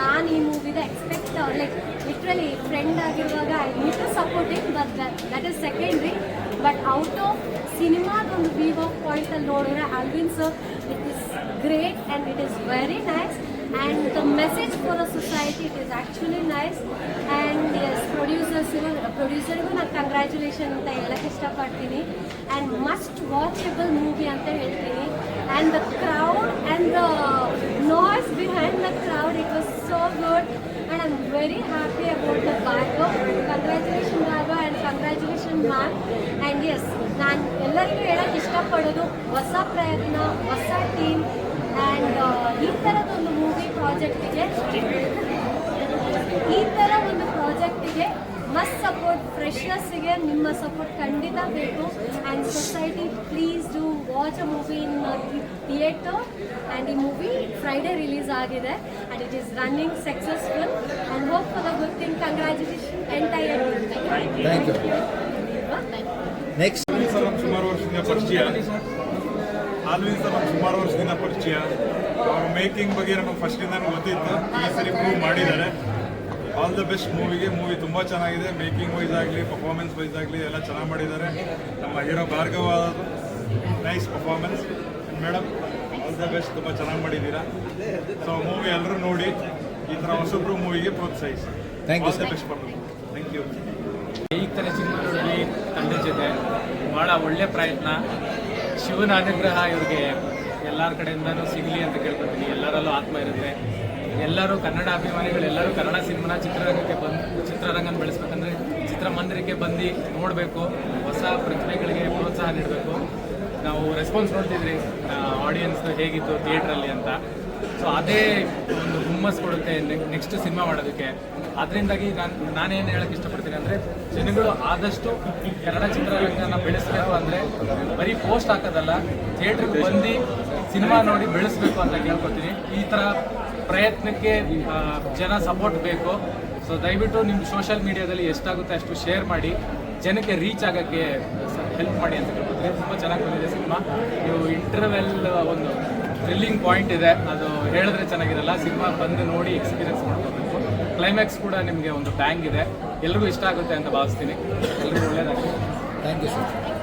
ನಾನು ಈ ಮೂವಿದ ಎಕ್ಸ್ಪೆಕ್ಟ್ ಲೈಕ್ ಲಿಟ್ರಲಿ ಫ್ರೆಂಡ್ ಆಗಿರುವಾಗ I need to support it but that is secondary but out of ಸಿನಿಮಾದೊಂದು view of ಪಾಯಿಂಟಲ್ಲಿ ನೋಡಿದ್ರೆ Alvin sir it is great and it is very nice and the message for a society it is actually nice and S ಪ್ರೊಡ್ಯೂಸರ್ಸಿಗೂ ಪ್ರೊಡ್ಯೂಸರ್ಗೂ ನಾನು congratulation ಅಂತ ಹೇಳಕ್ಕೆ ಇಷ್ಟಪಡ್ತೀನಿ. And must watchable movie ಅಂತ ಹೇಳ್ತೀನಿ. And the crowd and the noise very happy about the ಬ್ಯಾಗೋ congratulation ಬ್ಯಾಗೋ and congratulation ma'am and S ನಾನು ಎಲ್ಲರಿಗೂ ಹೇಳಕ್ಕೆ ಇಷ್ಟಪಡೋದು ಹೊಸ ಪ್ರಯತ್ನ, ಹೊಸ ಟೀಮ್ ಆ್ಯಂಡ್ ಈ ಥರದೊಂದು ಮೂವಿ ಪ್ರಾಜೆಕ್ಟಿಗೆ ಈ ಥರ ಒಂದು ಪ್ರಾಜೆಕ್ಟಿಗೆ ಮಸ್ಟ್ ಸಪೋರ್ಟ್ ಫ್ರೆಶ್ನೆಸ್ಸಿಗೆ ನಿಮ್ಮ ಸಪೋರ್ಟ್ ಖಂಡಿತ ಬೇಕು. And society please do watch a movie in theatre and ಈ ಮೂವಿ ಫ್ರೈಡೇ ರಿಲೀಸ್ ಆಗಿದೆ. And it is running successful and hope for the good thing congratulation entire thank Thank next Thank you. Next. ಸುಮಾರು ವರ್ಷದಿಂದ ಪರಿಚಯ Alvin sir ನಮ್ಗೆ ಸುಮಾರು ವರ್ಷದಿಂದ ಪರಿಚಯ ಅವ್ರ ಮೇಕಿಂಗ್ ಬಗ್ಗೆ ನಮಗೆ ಫಸ್ಟಿಂದ ಗೊತ್ತಿತ್ತು. ಈ ಸರಿ ಪ್ರೂವ್ ಮಾಡಿದ್ದಾರೆ. ಆಲ್ ದ ಬೆಸ್ಟ್ ಮೂವಿಗೆ ಮೂವಿ ತುಂಬ ಚೆನ್ನಾಗಿದೆ. ಮೇಕಿಂಗ್ ವೈಸ್ ಆಗಲಿ ಪರ್ಫಾರ್ಮೆನ್ಸ್ ವೈಸ್ ಆಗಲಿ ಎಲ್ಲ ಚೆನ್ನಾಗಿ ಮಾಡಿದ್ದಾರೆ. ನಮ್ಮ hero Bhargava nice performance madam all the best ತುಂಬ ಚೆನ್ನಾಗಿ ಮಾಡಿದ್ದೀರಾ? ಸೊ ಮೂವಿ ಎಲ್ಲರೂ ನೋಡಿ ಈ ಥರ ಹೊಸಬ್ರು ಮೂವಿಗೆ ಪ್ರೋತ್ಸಾಹಿಸಿ. Thank you all the sir. Best for thank you ಈ ಥರ ಸಿನಿಮಾ ನೋಡಿ ತಂದೆ ಜೊತೆ ಭಾಳ ಒಳ್ಳೆ ಪ್ರಯತ್ನ. ಶಿವನ ಅನುಗ್ರಹ ಇವ್ರಿಗೆ. ಎಲ್ಲರ ಕಡೆಯಿಂದನೂ ಸಿಗಲಿ ಅಂತ ಕೇಳ್ಕೊತೀನಿ. ಎಲ್ಲರಲ್ಲೂ ಆತ್ಮ ಇರುತ್ತೆ. ಎಲ್ಲರೂ ಕನ್ನಡ ಅಭಿಮಾನಿಗಳು ಎಲ್ಲರೂ ಕನ್ನಡ ಸಿನಿಮಾನ ಚಿತ್ರರಂಗಕ್ಕೆ ಬಂದು ಚಿತ್ರರಂಗನ ಬೆಳೆಸ್ಬೇಕಂದ್ರೆ ಚಿತ್ರಮಂದಿರಕ್ಕೆ ಬಂದು ನೋಡಬೇಕು. ಹೊಸ ಪ್ರತಿಭೆಗಳಿಗೆ ಪ್ರೋತ್ಸಾಹ ನೀಡಬೇಕು. ನಾವು ರೆಸ್ಪಾನ್ಸ್ ನೋಡ್ತಿದ್ರಿ ಆಡಿಯನ್ಸ್ನ ಹೇಗಿತ್ತು ಥಿಯೇಟ್ರಲ್ಲಿ ಅಂತ. ಸೊ ಅದೇ ಒಂದು ಹುಮ್ಮಸ್ ಕೊಡುತ್ತೆ ನೆಕ್ಸ್ಟ್ ಸಿನಿಮಾ ಮಾಡೋದಕ್ಕೆ. ಅದರಿಂದಾಗಿ ನಾನು, ನಾನೇನು ಹೇಳಕ್ಕೆ ಇಷ್ಟಪಡ್ತೀನಿ ಅಂದರೆ, ಜನಗಳು ಆದಷ್ಟು ಕನ್ನಡ ಚಿತ್ರರಂಗನ ಬೆಳೆಸಬೇಕು ಅಂದರೆ ಬರೀ ಪೋಸ್ಟ್ ಹಾಕೋದಲ್ಲ ಥಿಯೇಟ್ರಿಗೆ ಬಂದು ಸಿನಿಮಾ ನೋಡಿ ಬೆಳೆಸಬೇಕು ಅಂತ ಕೇಳ್ಕೊತೀನಿ. ಈ ಥರ ಪ್ರಯತ್ನಕ್ಕೆ ಜನ ಸಪೋರ್ಟ್ ಬೇಕು. ಸೊ ದಯವಿಟ್ಟು ನಿಮ್ಮ ಸೋಷಿಯಲ್ ಮೀಡಿಯಾದಲ್ಲಿ ಎಷ್ಟಾಗುತ್ತೆ ಅಷ್ಟು ಶೇರ್ ಮಾಡಿ. ಜನಕ್ಕೆ ರೀಚ್ ಆಗೋಕ್ಕೆ ಹೆಲ್ಪ್ ಮಾಡಿ ಅಂತ ಕೇಳ್ಕೊತೀನಿ ತುಂಬ ಚೆನ್ನಾಗಿ ಬಂದಿದೆ ಸಿನಿಮಾ. ನೀವು ಇಂಟರ್ವೆಲ್ ಒಂದು ಥ್ರಿಲ್ಲಿಂಗ್ ಪಾಯಿಂಟ್ ಇದೆ. ಅದು ಹೇಳಿದ್ರೆ ಚೆನ್ನಾಗಿರಲ್ಲ. ಸಿನಿಮಾ ಬಂದು ನೋಡಿ ಎಕ್ಸ್ಪೀರಿಯನ್ಸ್ ಮಾಡ್ಕೋಬೇಕು. ಕ್ಲೈಮ್ಯಾಕ್ಸ್ ಕೂಡ ನಿಮಗೆ ಒಂದು ಬ್ಯಾಂಗ್ ಇದೆ. ಎಲ್ರಿಗೂ ಇಷ್ಟ ಆಗುತ್ತೆ ಅಂತ ಭಾವಿಸ್ತೀನಿ. ಎಲ್ಲರಿಗೂ ಒಳ್ಳೇದಾಗಲಿ. Thank you sir